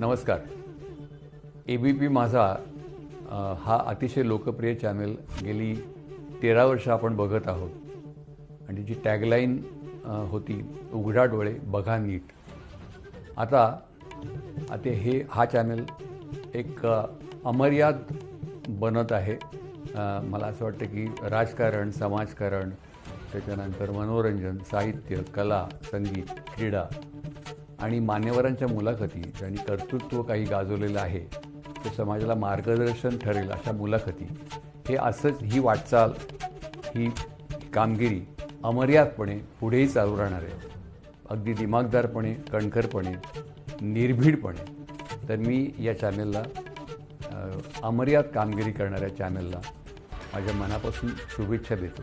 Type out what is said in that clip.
नमस्कार. A B P माझा हा अतिशय लोकप्रिय चॅनल गेली तेरा वर्ष आपण बघत आहोत. आणि जी टॅगलाईन होती उघडा डोळे बघा नीट. आता आता हे हा चॅनल एक अमर्याद बनत आहे. मला असं वाटतं की राजकारण समाजकारण त्याच्यानंतर मनोरंजन साहित्य कला संगीत क्रीडा आणि मान्यवरांच्या मुलाखती त्यांनी कर्तृत्व काही गाजवलेलं आहे ते समाजाला मार्गदर्शन ठरेल अशा मुलाखती हे असंच ही वाटचाल ही कामगिरी अमर्यादपणे पुढेही चालू राहणार आहे. अगदी दिमागदारपणे कणखरपणे निर्भीडपणे. तर मी या चॅनलला अमर्याद कामगिरी करणाऱ्या चॅनलला माझ्या मनापासून शुभेच्छा देतो.